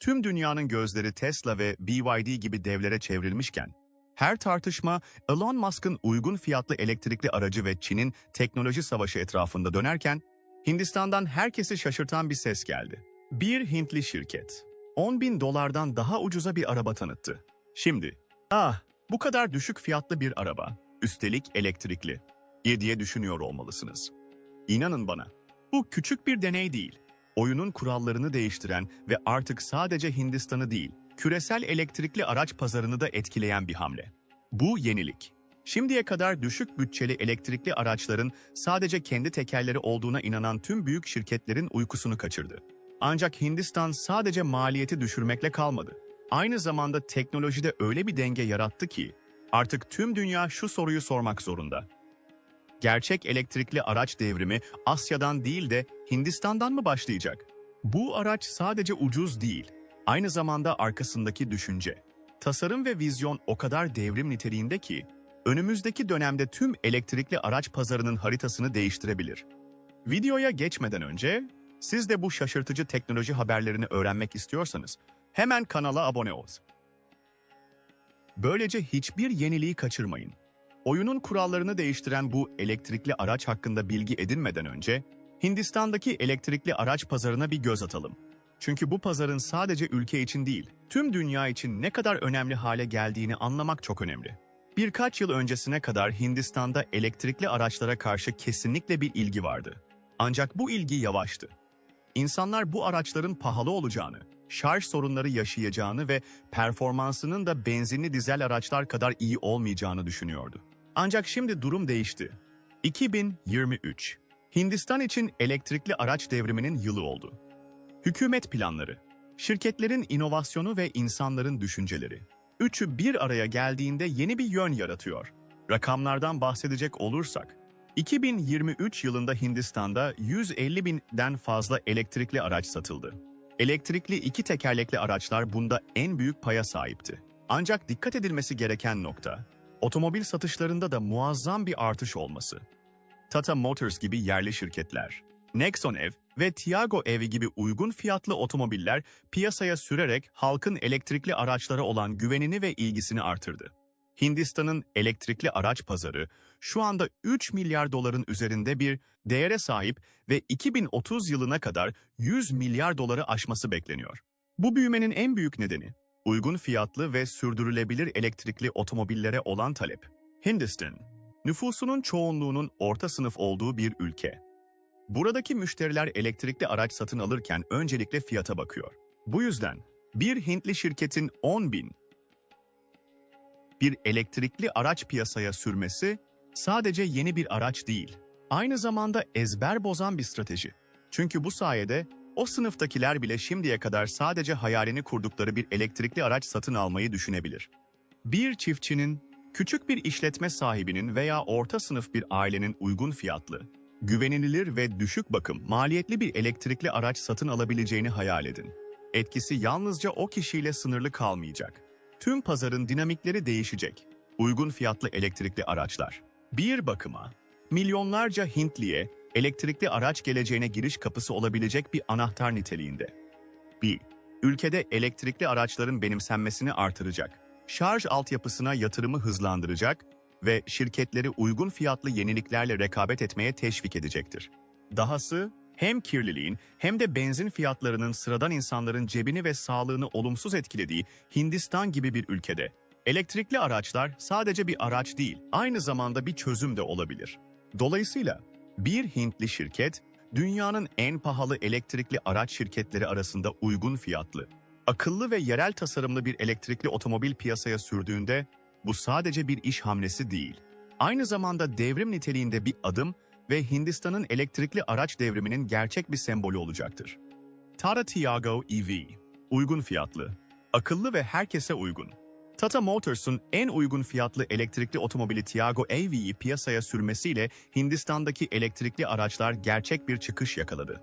tüm dünyanın gözleri Tesla ve BYD gibi devlere çevrilmişken, her tartışma Elon Musk'ın uygun fiyatlı elektrikli aracı ve Çin'in teknoloji savaşı etrafında dönerken, Hindistan'dan herkesi şaşırtan bir ses geldi. Bir Hintli şirket, 10 bin dolardan daha ucuza bir araba tanıttı. Şimdi, ah bu kadar düşük fiyatlı bir araba, üstelik elektrikli, diye düşünüyor olmalısınız. İnanın bana, bu küçük bir deney değil. Oyunun kurallarını değiştiren ve artık sadece Hindistan'ı değil, küresel elektrikli araç pazarını da etkileyen bir hamle. Bu yenilik. Şimdiye kadar düşük bütçeli elektrikli araçların sadece kendi tekerleri olduğuna inanan tüm büyük şirketlerin uykusunu kaçırdı. Ancak Hindistan sadece maliyeti düşürmekle kalmadı. Aynı zamanda teknolojide öyle bir denge yarattı ki artık tüm dünya şu soruyu sormak zorunda. Gerçek elektrikli araç devrimi Asya'dan değil de Hindistan'dan mı başlayacak? Bu araç sadece ucuz değil, aynı zamanda arkasındaki düşünce. Tasarım ve vizyon o kadar devrim niteliğinde ki, önümüzdeki dönemde tüm elektrikli araç pazarının haritasını değiştirebilir. Videoya geçmeden önce, siz de bu şaşırtıcı teknoloji haberlerini öğrenmek istiyorsanız, hemen kanala abone olun. Böylece hiçbir yeniliği kaçırmayın. Oyunun kurallarını değiştiren bu elektrikli araç hakkında bilgi edinmeden önce, Hindistan'daki elektrikli araç pazarına bir göz atalım. Çünkü bu pazarın sadece ülke için değil, tüm dünya için ne kadar önemli hale geldiğini anlamak çok önemli. Birkaç yıl öncesine kadar Hindistan'da elektrikli araçlara karşı kesinlikle bir ilgi vardı. Ancak bu ilgi yavaştı. İnsanlar bu araçların pahalı olacağını, şarj sorunları yaşayacağını ve performansının da benzinli dizel araçlar kadar iyi olmayacağını düşünüyordu. Ancak şimdi durum değişti. 2023 Hindistan için elektrikli araç devriminin yılı oldu. Hükümet planları, şirketlerin inovasyonu ve insanların düşünceleri. Üçü bir araya geldiğinde yeni bir yön yaratıyor. Rakamlardan bahsedecek olursak, 2023 yılında Hindistan'da 150 binden fazla elektrikli araç satıldı. Elektrikli iki tekerlekli araçlar bunda en büyük paya sahipti. Ancak dikkat edilmesi gereken nokta, otomobil satışlarında da muazzam bir artış olması. Tata Motors gibi yerli şirketler, Nexon Ev ve Tiago Ev gibi uygun fiyatlı otomobiller piyasaya sürerek halkın elektrikli araçlara olan güvenini ve ilgisini artırdı. Hindistan'ın elektrikli araç pazarı şu anda 3 milyar doların üzerinde bir değere sahip ve 2030 yılına kadar 100 milyar doları aşması bekleniyor. Bu büyümenin en büyük nedeni uygun fiyatlı ve sürdürülebilir elektrikli otomobillere olan talep. Hindistan, nüfusunun çoğunluğunun orta sınıf olduğu bir ülke. Buradaki müşteriler elektrikli araç satın alırken öncelikle fiyata bakıyor. Bu yüzden bir Hintli şirketin 10 bin bir elektrikli araç piyasaya sürmesi sadece yeni bir araç değil, aynı zamanda ezber bozan bir strateji. Çünkü bu sayede o sınıftakiler bile şimdiye kadar sadece hayalini kurdukları bir elektrikli araç satın almayı düşünebilir. Bir çiftçinin, küçük bir işletme sahibinin veya orta sınıf bir ailenin uygun fiyatlı, güvenilir ve düşük bakım, maliyetli bir elektrikli araç satın alabileceğini hayal edin. Etkisi yalnızca o kişiyle sınırlı kalmayacak. Tüm pazarın dinamikleri değişecek. Uygun fiyatlı elektrikli araçlar. Bir bakıma, milyonlarca Hintliye elektrikli araç geleceğine giriş kapısı olabilecek bir anahtar niteliğinde. Bir, ülkede elektrikli araçların benimsenmesini artıracak, şarj altyapısına yatırımı hızlandıracak ve şirketleri uygun fiyatlı yeniliklerle rekabet etmeye teşvik edecektir. Dahası hem kirliliğin hem de benzin fiyatlarının sıradan insanların cebini ve sağlığını olumsuz etkilediği Hindistan gibi bir ülkede elektrikli araçlar sadece bir araç değil, aynı zamanda bir çözüm de olabilir. Dolayısıyla bir Hintli şirket dünyanın en pahalı elektrikli araç şirketleri arasında uygun fiyatlı, akıllı ve yerel tasarımlı bir elektrikli otomobil piyasaya sürdüğünde bu sadece bir iş hamlesi değil. Aynı zamanda devrim niteliğinde bir adım ve Hindistan'ın elektrikli araç devriminin gerçek bir sembolü olacaktır. Tata Tiago EV, uygun fiyatlı, akıllı ve herkese uygun. Tata Motors'un en uygun fiyatlı elektrikli otomobili Tiago EV'yi piyasaya sürmesiyle Hindistan'daki elektrikli araçlar gerçek bir çıkış yakaladı.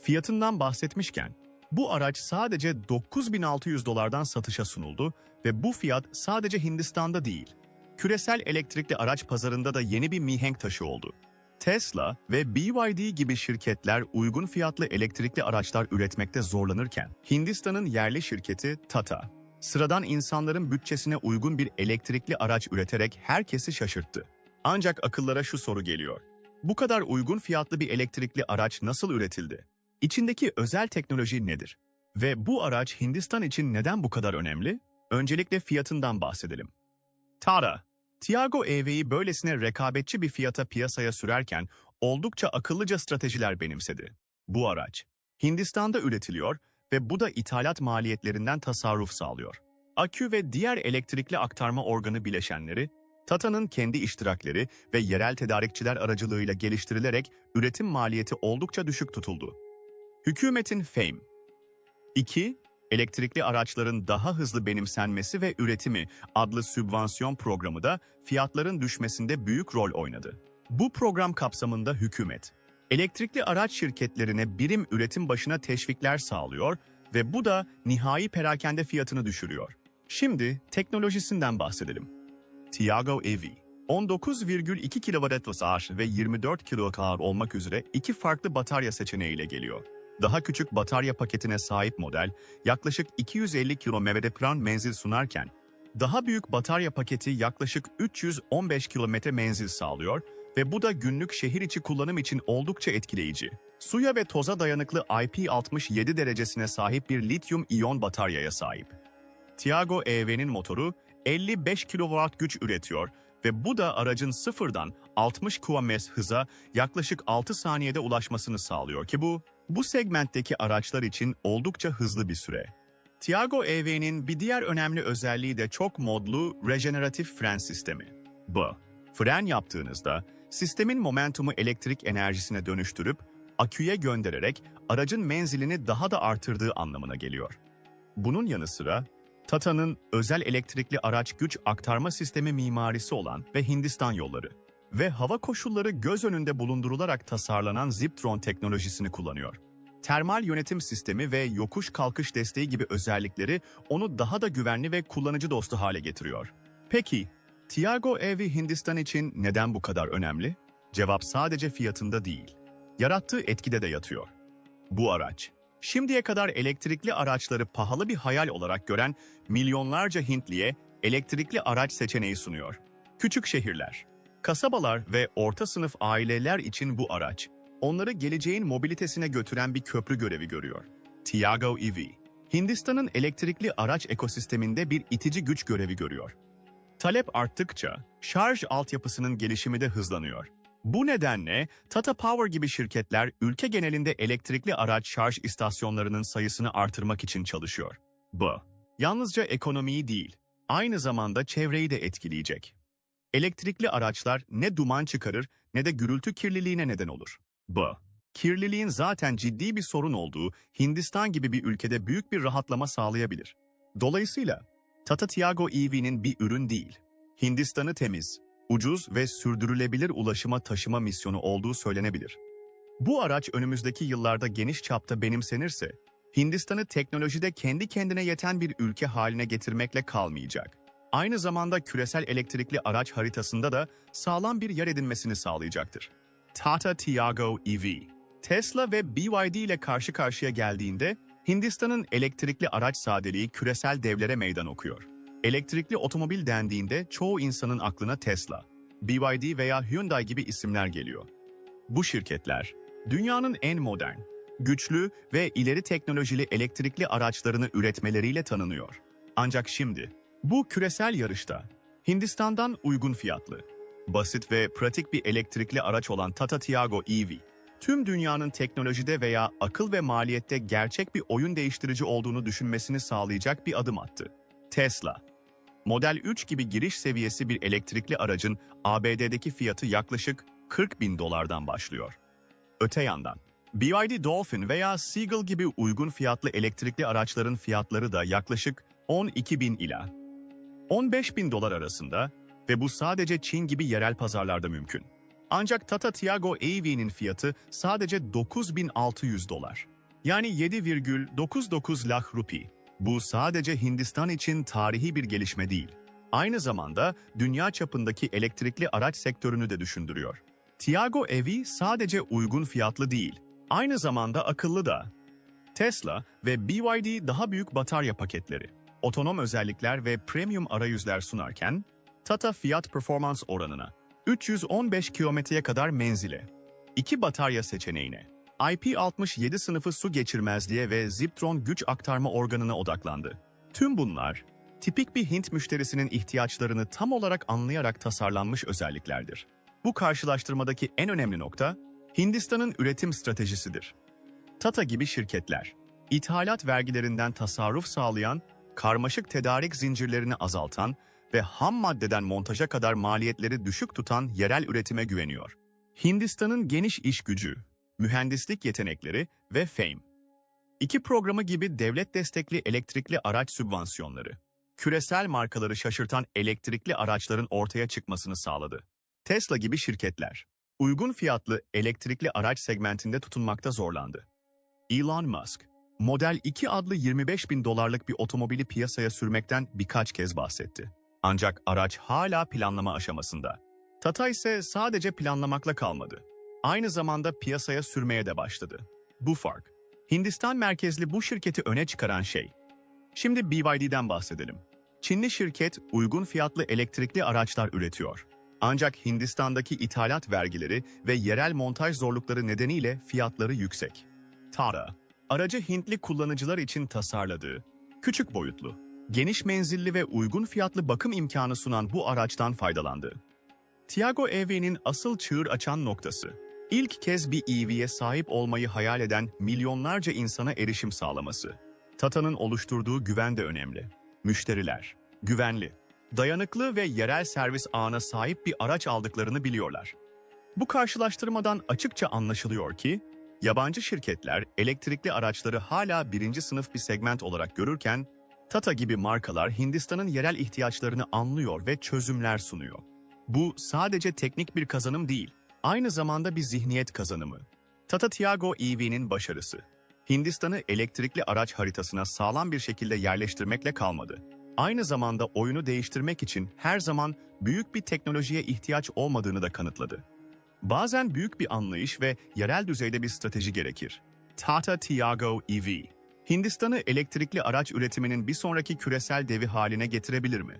Fiyatından bahsetmişken, bu araç sadece 9600 dolardan satışa sunuldu ve bu fiyat sadece Hindistan'da değil, küresel elektrikli araç pazarında da yeni bir mihenk taşı oldu. Tesla ve BYD gibi şirketler uygun fiyatlı elektrikli araçlar üretmekte zorlanırken, Hindistan'ın yerli şirketi Tata, sıradan insanların bütçesine uygun bir elektrikli araç üreterek herkesi şaşırttı. Ancak akıllara şu soru geliyor. Bu kadar uygun fiyatlı bir elektrikli araç nasıl üretildi? İçindeki özel teknoloji nedir? Ve bu araç Hindistan için neden bu kadar önemli? Öncelikle fiyatından bahsedelim. Tata, Tiago EV'yi böylesine rekabetçi bir fiyata piyasaya sürerken oldukça akıllıca stratejiler benimsedi. Bu araç, Hindistan'da üretiliyor ve bu da ithalat maliyetlerinden tasarruf sağlıyor. Akü ve diğer elektrikli aktarma organı bileşenleri, Tata'nın kendi iştirakleri ve yerel tedarikçiler aracılığıyla geliştirilerek üretim maliyeti oldukça düşük tutuldu. Hükümetin FAME 2. Elektrikli araçların daha hızlı benimsenmesi ve üretimi adlı sübvansiyon programı da fiyatların düşmesinde büyük rol oynadı. Bu program kapsamında hükümet, elektrikli araç şirketlerine birim üretim başına teşvikler sağlıyor ve bu da nihai perakende fiyatını düşürüyor. Şimdi teknolojisinden bahsedelim. Tiago EV 19,2 kWh ve 24 kWh olmak üzere iki farklı batarya seçeneğiyle geliyor. Daha küçük batarya paketine sahip model yaklaşık 250 km menzil sunarken, daha büyük batarya paketi yaklaşık 315 km menzil sağlıyor ve bu da günlük şehir içi kullanım için oldukça etkileyici. Suya ve toza dayanıklı IP67 derecesine sahip bir lityum iyon bataryaya sahip. Tiago EV'nin motoru 55 kW güç üretiyor ve bu da aracın sıfırdan 60 km hıza yaklaşık 6 saniyede ulaşmasını sağlıyor ki bu, bu segmentteki araçlar için oldukça hızlı bir süre. Tiago EV'nin bir diğer önemli özelliği de çok modlu rejeneratif fren sistemi. Bu, fren yaptığınızda sistemin momentumu elektrik enerjisine dönüştürüp aküye göndererek aracın menzilini daha da artırdığı anlamına geliyor. Bunun yanı sıra Tata'nın özel elektrikli araç güç aktarma sistemi mimarisi olan ve Hindistan yolları ve hava koşulları göz önünde bulundurularak tasarlanan Ziptron teknolojisini kullanıyor. Termal yönetim sistemi ve yokuş kalkış desteği gibi özellikleri onu daha da güvenli ve kullanıcı dostu hale getiriyor. Peki, Tiago EV Hindistan için neden bu kadar önemli? Cevap sadece fiyatında değil, yarattığı etkide de yatıyor. Bu araç, şimdiye kadar elektrikli araçları pahalı bir hayal olarak gören milyonlarca Hintliye elektrikli araç seçeneği sunuyor. Küçük şehirler, kasabalar ve orta sınıf aileler için bu araç, onları geleceğin mobilitesine götüren bir köprü görevi görüyor. Tiago EV, Hindistan'ın elektrikli araç ekosisteminde bir itici güç görevi görüyor. Talep arttıkça şarj altyapısının gelişimi de hızlanıyor. Bu nedenle Tata Power gibi şirketler ülke genelinde elektrikli araç şarj istasyonlarının sayısını artırmak için çalışıyor. Bu, yalnızca ekonomiyi değil, aynı zamanda çevreyi de etkileyecek. Elektrikli araçlar ne duman çıkarır ne de gürültü kirliliğine neden olur. Bu, kirliliğin zaten ciddi bir sorun olduğu Hindistan gibi bir ülkede büyük bir rahatlama sağlayabilir. Dolayısıyla Tata Tiago EV'nin bir ürün değil, Hindistan'ı temiz, ucuz ve sürdürülebilir ulaşıma taşıma misyonu olduğu söylenebilir. Bu araç önümüzdeki yıllarda geniş çapta benimsenirse, Hindistan'ı teknolojide kendi kendine yeten bir ülke haline getirmekle kalmayacak. Aynı zamanda küresel elektrikli araç haritasında da sağlam bir yer edinmesini sağlayacaktır. Tata Tiago EV Tesla ve BYD ile karşı karşıya geldiğinde Hindistan'ın elektrikli araç sadeliği küresel devlere meydan okuyor. Elektrikli otomobil dendiğinde çoğu insanın aklına Tesla, BYD veya Hyundai gibi isimler geliyor. Bu şirketler, dünyanın en modern, güçlü ve ileri teknolojili elektrikli araçlarını üretmeleriyle tanınıyor. Ancak şimdi, bu küresel yarışta Hindistan'dan uygun fiyatlı, basit ve pratik bir elektrikli araç olan Tata Tiago EV, tüm dünyanın teknolojide veya akıl ve maliyette gerçek bir oyun değiştirici olduğunu düşünmesini sağlayacak bir adım attı. Tesla, Model 3 gibi giriş seviyesi bir elektrikli aracın ABD'deki fiyatı yaklaşık 40 bin dolardan başlıyor. Öte yandan, BYD Dolphin veya Seagull gibi uygun fiyatlı elektrikli araçların fiyatları da yaklaşık 12 bin ila 15 bin dolar arasında ve bu sadece Çin gibi yerel pazarlarda mümkün. Ancak Tata Tiago EV'nin fiyatı sadece 9600 dolar. Yani 7,99 lakh rupi. Bu sadece Hindistan için tarihi bir gelişme değil. Aynı zamanda dünya çapındaki elektrikli araç sektörünü de düşündürüyor. Tiago EV sadece uygun fiyatlı değil, aynı zamanda akıllı da. Tesla ve BYD daha büyük batarya paketleri, otonom özellikler ve premium arayüzler sunarken, Tata fiyat performans oranına 315 kilometreye kadar menzile, iki batarya seçeneğine, IP67 sınıfı su geçirmezliğe ve Ziptron güç aktarma organına odaklandı. Tüm bunlar, tipik bir Hint müşterisinin ihtiyaçlarını tam olarak anlayarak tasarlanmış özelliklerdir. Bu karşılaştırmadaki en önemli nokta, Hindistan'ın üretim stratejisidir. Tata gibi şirketler, ithalat vergilerinden tasarruf sağlayan, karmaşık tedarik zincirlerini azaltan ve ham maddeden montaja kadar maliyetleri düşük tutan yerel üretime güveniyor. Hindistan'ın geniş iş gücü, mühendislik yetenekleri ve FAME. İki programı gibi devlet destekli elektrikli araç sübvansiyonları, küresel markaları şaşırtan elektrikli araçların ortaya çıkmasını sağladı. Tesla gibi şirketler, uygun fiyatlı elektrikli araç segmentinde tutunmakta zorlandı. Elon Musk, Model 2 adlı 25 bin dolarlık bir otomobili piyasaya sürmekten birkaç kez bahsetti. Ancak araç hala planlama aşamasında. Tata ise sadece planlamakla kalmadı. Aynı zamanda piyasaya sürmeye de başladı. Bu fark, Hindistan merkezli bu şirketi öne çıkaran şey. Şimdi BYD'den bahsedelim. Çinli şirket uygun fiyatlı elektrikli araçlar üretiyor. Ancak Hindistan'daki ithalat vergileri ve yerel montaj zorlukları nedeniyle fiyatları yüksek. Tata, aracı Hintli kullanıcılar için tasarladığı, küçük boyutlu, geniş menzilli ve uygun fiyatlı bakım imkanı sunan bu araçtan faydalandı. Tiago EV'nin asıl çığır açan noktası, ilk kez bir EV'ye sahip olmayı hayal eden milyonlarca insana erişim sağlaması. Tata'nın oluşturduğu güven de önemli. Müşteriler, güvenli, dayanıklı ve yerel servis ağına sahip bir araç aldıklarını biliyorlar. Bu karşılaştırmadan açıkça anlaşılıyor ki, yabancı şirketler elektrikli araçları hala birinci sınıf bir segment olarak görürken, Tata gibi markalar Hindistan'ın yerel ihtiyaçlarını anlıyor ve çözümler sunuyor. Bu sadece teknik bir kazanım değil, aynı zamanda bir zihniyet kazanımı. Tata Tiago EV'nin başarısı. Hindistan'ı elektrikli araç haritasına sağlam bir şekilde yerleştirmekle kalmadı. Aynı zamanda oyunu değiştirmek için her zaman büyük bir teknolojiye ihtiyaç olmadığını da kanıtladı. Bazen büyük bir anlayış ve yerel düzeyde bir strateji gerekir. Tata Tiago EV Hindistan'ı elektrikli araç üretiminin bir sonraki küresel devi haline getirebilir mi?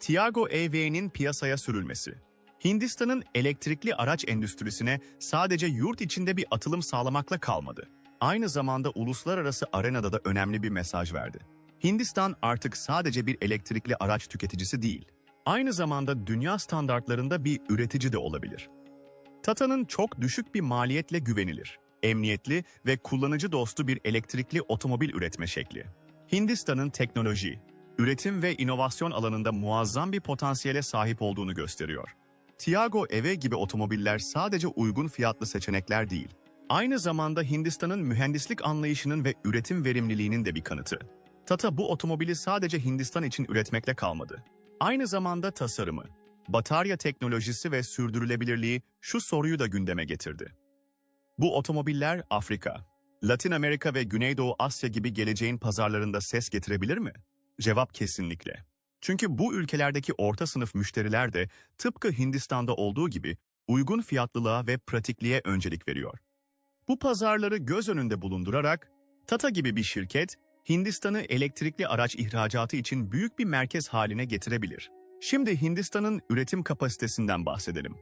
Tiago EV'nin piyasaya sürülmesi. Hindistan'ın elektrikli araç endüstrisine sadece yurt içinde bir atılım sağlamakla kalmadı. Aynı zamanda uluslararası arenada da önemli bir mesaj verdi. Hindistan artık sadece bir elektrikli araç tüketicisi değil, aynı zamanda dünya standartlarında bir üretici de olabilir. Tata'nın çok düşük bir maliyetle güvenilir, emniyetli ve kullanıcı dostu bir elektrikli otomobil üretme şekli. Hindistan'ın teknoloji, üretim ve inovasyon alanında muazzam bir potansiyele sahip olduğunu gösteriyor. Tiago EV gibi otomobiller sadece uygun fiyatlı seçenekler değil, aynı zamanda Hindistan'ın mühendislik anlayışının ve üretim verimliliğinin de bir kanıtı. Tata bu otomobili sadece Hindistan için üretmekle kalmadı. Aynı zamanda tasarımı, batarya teknolojisi ve sürdürülebilirliği şu soruyu da gündeme getirdi. Bu otomobiller Afrika, Latin Amerika ve Güneydoğu Asya gibi geleceğin pazarlarında ses getirebilir mi? Cevap kesinlikle. Çünkü bu ülkelerdeki orta sınıf müşteriler de tıpkı Hindistan'da olduğu gibi uygun fiyatlılığa ve pratikliğe öncelik veriyor. Bu pazarları göz önünde bulundurarak Tata gibi bir şirket Hindistan'ı elektrikli araç ihracatı için büyük bir merkez haline getirebilir. Şimdi Hindistan'ın üretim kapasitesinden bahsedelim.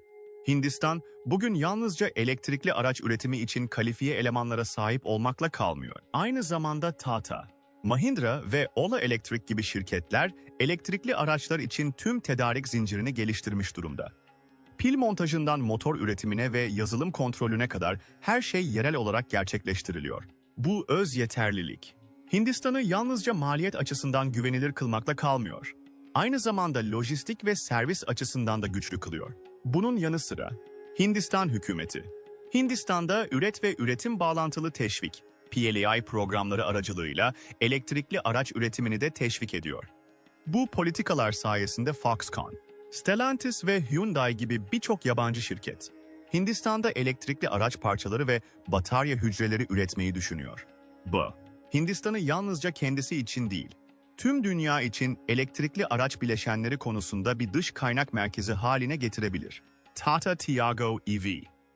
Hindistan, bugün yalnızca elektrikli araç üretimi için kalifiye elemanlara sahip olmakla kalmıyor. Aynı zamanda Tata, Mahindra ve Ola Electric gibi şirketler elektrikli araçlar için tüm tedarik zincirini geliştirmiş durumda. Pil montajından motor üretimine ve yazılım kontrolüne kadar her şey yerel olarak gerçekleştiriliyor. Bu öz yeterlilik. Hindistan'ı yalnızca maliyet açısından güvenilir kılmakla kalmıyor. Aynı zamanda lojistik ve servis açısından da güçlü kılıyor. Bunun yanı sıra Hindistan hükümeti, Hindistan'da üret ve üretim bağlantılı teşvik, PLI programları aracılığıyla elektrikli araç üretimini de teşvik ediyor. Bu politikalar sayesinde Foxconn, Stellantis ve Hyundai gibi birçok yabancı şirket, Hindistan'da elektrikli araç parçaları ve batarya hücreleri üretmeyi düşünüyor. Bu, Hindistan'ı yalnızca kendisi için değil, tüm dünya için elektrikli araç bileşenleri konusunda bir dış kaynak merkezi haline getirebilir. Tata Tiago EV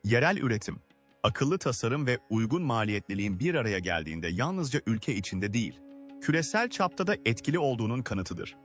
Yerel üretim, akıllı tasarım ve uygun maliyetliliğin bir araya geldiğinde yalnızca ülke içinde değil, küresel çapta da etkili olduğunun kanıtıdır.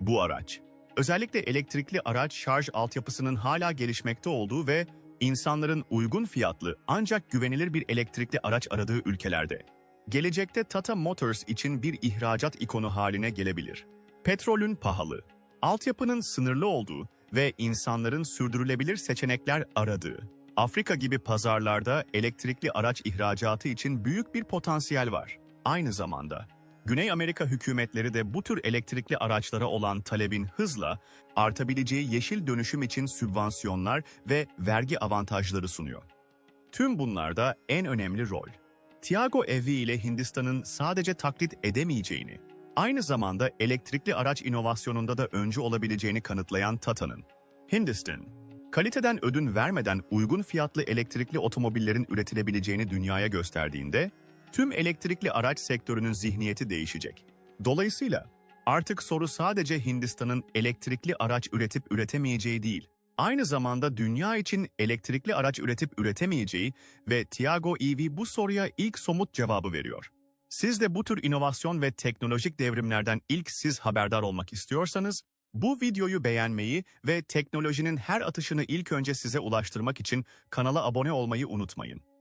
Bu araç, özellikle elektrikli araç şarj altyapısının hala gelişmekte olduğu ve insanların uygun fiyatlı ancak güvenilir bir elektrikli araç aradığı ülkelerde, gelecekte Tata Motors için bir ihracat ikonu haline gelebilir. Petrolün pahalı, altyapının sınırlı olduğu ve insanların sürdürülebilir seçenekler aradığı, Afrika gibi pazarlarda elektrikli araç ihracatı için büyük bir potansiyel var. Aynı zamanda, Güney Amerika hükümetleri de bu tür elektrikli araçlara olan talebin hızla artabileceği yeşil dönüşüm için sübvansiyonlar ve vergi avantajları sunuyor. Tüm bunlarda en önemli rol, Tiago EV ile Hindistan'ın sadece taklit edemeyeceğini, aynı zamanda elektrikli araç inovasyonunda da öncü olabileceğini kanıtlayan Tata'nın. Hindistan, kaliteden ödün vermeden uygun fiyatlı elektrikli otomobillerin üretilebileceğini dünyaya gösterdiğinde, tüm elektrikli araç sektörünün zihniyeti değişecek. Dolayısıyla artık soru sadece Hindistan'ın elektrikli araç üretip üretemeyeceği değil, aynı zamanda dünya için elektrikli araç üretip üretemeyeceği ve Tiago EV bu soruya ilk somut cevabı veriyor. Siz de bu tür inovasyon ve teknolojik devrimlerden ilk siz haberdar olmak istiyorsanız, bu videoyu beğenmeyi ve teknolojinin her atışını ilk önce size ulaştırmak için kanala abone olmayı unutmayın.